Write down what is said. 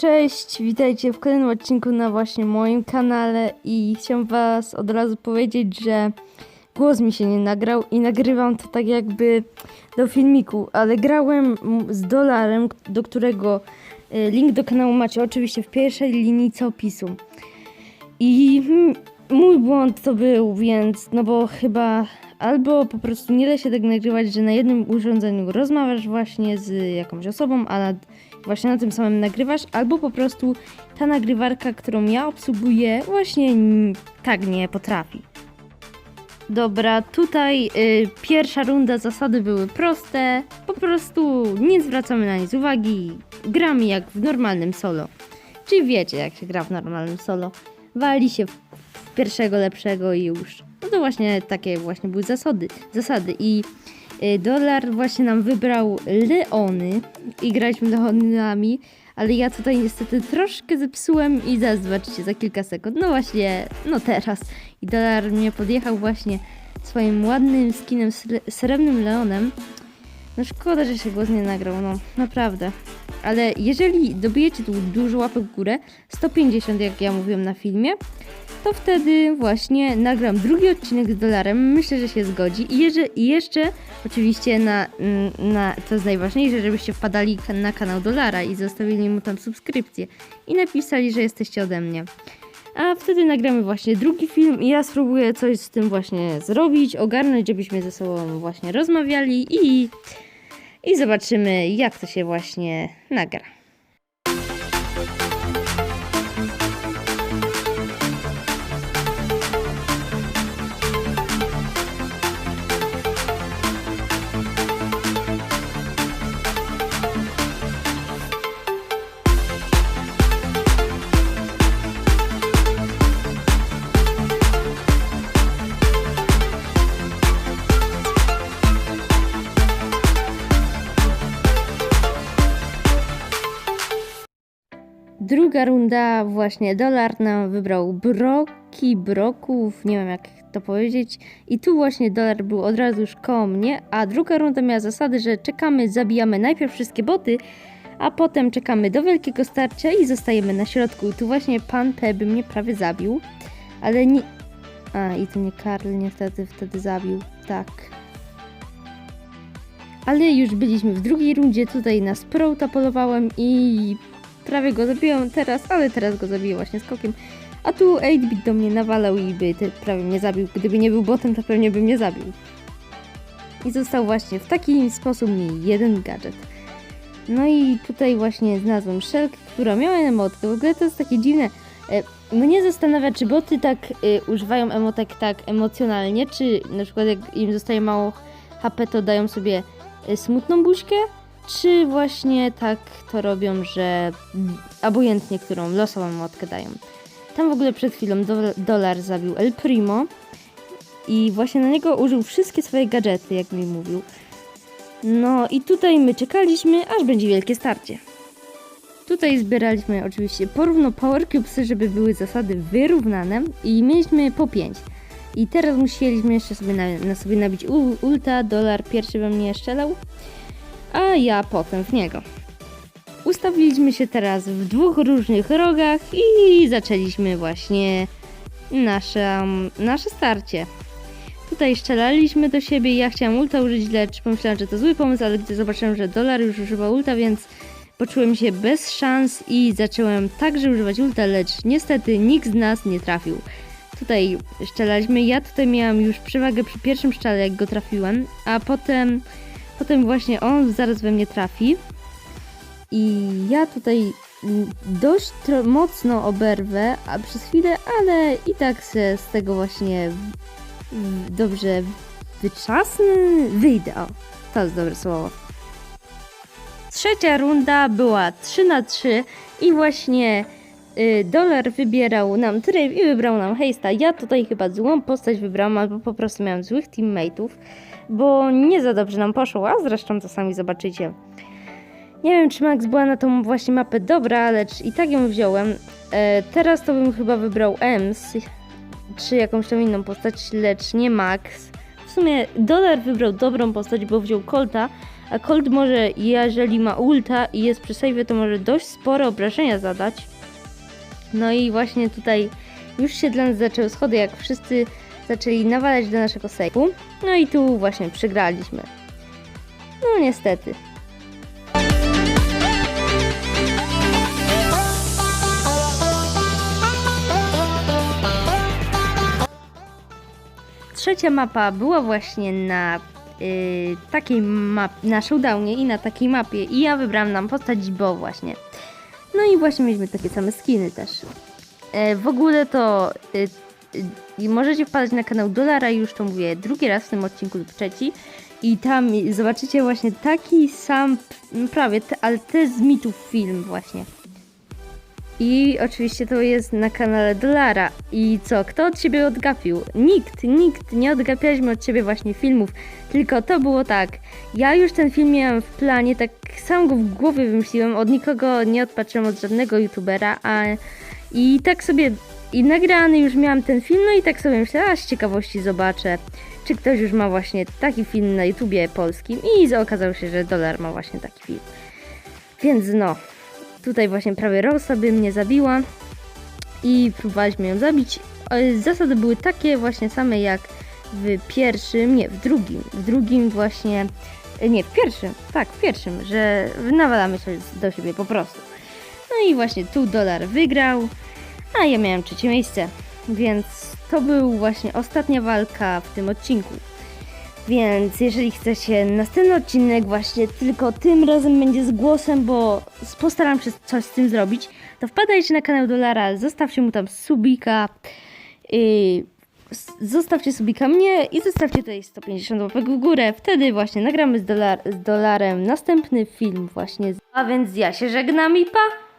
Cześć, witajcie w kolejnym odcinku na właśnie moim kanale i chciałam was od razu powiedzieć, że głos mi się nie nagrał i nagrywam to tak jakby do filmiku, ale grałem z dolarem, do którego y, link do kanału macie oczywiście w pierwszej linijce opisu. I mm, mój błąd to był, więc no bo chyba albo po prostu nie da się tak nagrywać, że na jednym urządzeniu rozmawiasz właśnie z jakąś osobą, a na, właśnie na tym samym nagrywasz, albo po prostu ta nagrywarka, którą ja obsługuję, właśnie tak nie potrafi. Dobra, tutaj y, pierwsza runda zasady były proste, po prostu nie zwracamy na nic uwagi, gramy jak w normalnym solo. Czyli wiecie, jak się gra w normalnym solo. Wali się w pierwszego lepszego i już. No to właśnie takie właśnie były zasady. zasady. I dolar właśnie nam wybrał Leony i graliśmy Leonami, ale ja tutaj niestety troszkę zepsułem i zaraz zobaczycie za kilka sekund. No właśnie, no teraz. I dolar mnie podjechał właśnie swoim ładnym skinem sre- srebrnym Leonem. No szkoda, że się głos nie nagrał, no naprawdę. Ale jeżeli dobijecie tu dużo łapek w górę, 150 jak ja mówiłem na filmie, to wtedy właśnie nagram drugi odcinek z dolarem. Myślę, że się zgodzi. I, jeszcze oczywiście na, mm, na to jest najważniejsze, żebyście wpadali na kanał dolara i zostawili mu tam subskrypcję i napisali, że jesteście ode mnie. A wtedy nagramy właśnie drugi film i ja spróbuję coś z tym właśnie zrobić, ogarnąć, żebyśmy ze sobą właśnie rozmawiali i, i zobaczymy, jak to się właśnie nagra. Druga runda, właśnie dolar nam wybrał broki, broków, nie wiem jak to powiedzieć. I tu właśnie dolar był od razu już koło mnie, a druga runda miała zasady, że czekamy, zabijamy najpierw wszystkie boty, a potem czekamy do wielkiego starcia i zostajemy na środku. Tu właśnie pan P by mnie prawie zabił, ale nie... A, i to nie Karl niestety wtedy zabił, tak. Ale już byliśmy w drugiej rundzie, tutaj na Sprouta polowałem i prawie go zabiłem teraz, ale teraz go zabiję właśnie skokiem. A tu 8-bit do mnie nawalał i by prawie mnie zabił. Gdyby nie był botem, to pewnie by mnie zabił. I został właśnie w taki sposób mi jeden gadżet. No i tutaj właśnie znalazłem szelkę, która miała emotkę. W ogóle to jest takie dziwne. E, Mnie zastanawia, czy boty tak e, używają emotek tak emocjonalnie, czy na przykład jak im zostaje mało HP, to dają sobie e, smutną buźkę, czy właśnie tak to robią, że obojętnie którą losową emotkę dają. Tam w ogóle przed chwilą do, dolar zabił El Primo i właśnie na niego użył wszystkie swoje gadżety, jak mi mówił. No i tutaj my czekaliśmy, aż będzie wielkie starcie. Tutaj zbieraliśmy oczywiście porówno Power Cubesy, żeby były zasady wyrównane i mieliśmy po 5. I teraz musieliśmy jeszcze sobie na, na sobie nabić ulta, dolar pierwszy we mnie strzelał, a ja potem w niego. Ustawiliśmy się teraz w dwóch różnych rogach i zaczęliśmy właśnie nasze, nasze starcie. Tutaj strzelaliśmy do siebie, ja chciałam ulta użyć, lecz pomyślałam, że to zły pomysł, ale gdy zobaczyłem, że dolar już używa ulta, więc poczułem się bez szans i zacząłem także używać ulta, lecz niestety nikt z nas nie trafił. Tutaj strzelaliśmy, ja tutaj miałam już przewagę przy pierwszym strzale, jak go trafiłem, a potem, potem właśnie on zaraz we mnie trafi. I ja tutaj dość mocno oberwę, a przez chwilę, ale i tak se z tego właśnie dobrze wyczasnę, wyjdę. O, to jest dobre słowo. Trzecia runda była 3 na 3 i właśnie y, dolar wybierał nam tryb i wybrał nam hejsta. Ja tutaj chyba złą postać wybrałam, albo po prostu miałam złych teammateów, bo nie za dobrze nam poszło, a zresztą to sami zobaczycie. Nie wiem, czy Max była na tą właśnie mapę dobra, lecz i tak ją wziąłem. E, teraz to bym chyba wybrał Ems, czy jakąś tam inną postać, lecz nie Max. W sumie Dolar wybrał dobrą postać, bo wziął Colta, A Colt może, jeżeli ma ulta i jest przy save, to może dość spore obrażenia zadać. No i właśnie tutaj już się dla nas zaczęły schody, jak wszyscy zaczęli nawalać do naszego sejfu. No i tu właśnie przegraliśmy. No niestety. Trzecia mapa była właśnie na y, takiej map, na showdownie i na takiej mapie i ja wybrałam nam postać Bo właśnie. No i właśnie mieliśmy takie same skiny też. E, w ogóle to y, y, możecie wpadać na kanał Dolara, już to mówię drugi raz w tym odcinku lub trzeci. I tam zobaczycie właśnie taki sam, prawie, ale te z mitów film właśnie. I oczywiście to jest na kanale Dolara. I co, kto od ciebie odgapił? Nikt, nikt, nie odgapialiśmy od ciebie właśnie filmów. Tylko to było tak, ja już ten film miałam w planie, tak sam go w głowie wymyśliłem, od nikogo nie odpatrzyłem od żadnego youtubera, a i tak sobie, i nagrany już miałam ten film, no i tak sobie myślę, a z ciekawości zobaczę, czy ktoś już ma właśnie taki film na YouTubie polskim i okazało się, że Dolar ma właśnie taki film. Więc no, tutaj właśnie prawie Rosa by mnie zabiła i próbowaliśmy ją zabić. E, Zasady były takie właśnie same jak w pierwszym, nie, w drugim, w drugim właśnie, e, nie, w pierwszym, tak, w pierwszym, że nawalamy się do siebie po prostu. No i właśnie tu dolar wygrał, a ja miałem trzecie miejsce, więc to był właśnie ostatnia walka w tym odcinku. Więc jeżeli chcecie następny odcinek właśnie tylko tym razem będzie z głosem, bo postaram się coś z tym zrobić, to wpadajcie na kanał Dolara, zostawcie mu tam subika, yy, zostawcie subika mnie i zostawcie tutaj 150 łapek w górę. Wtedy właśnie nagramy z, dolar, z Dolarem następny film właśnie. A więc ja się żegnam i pa!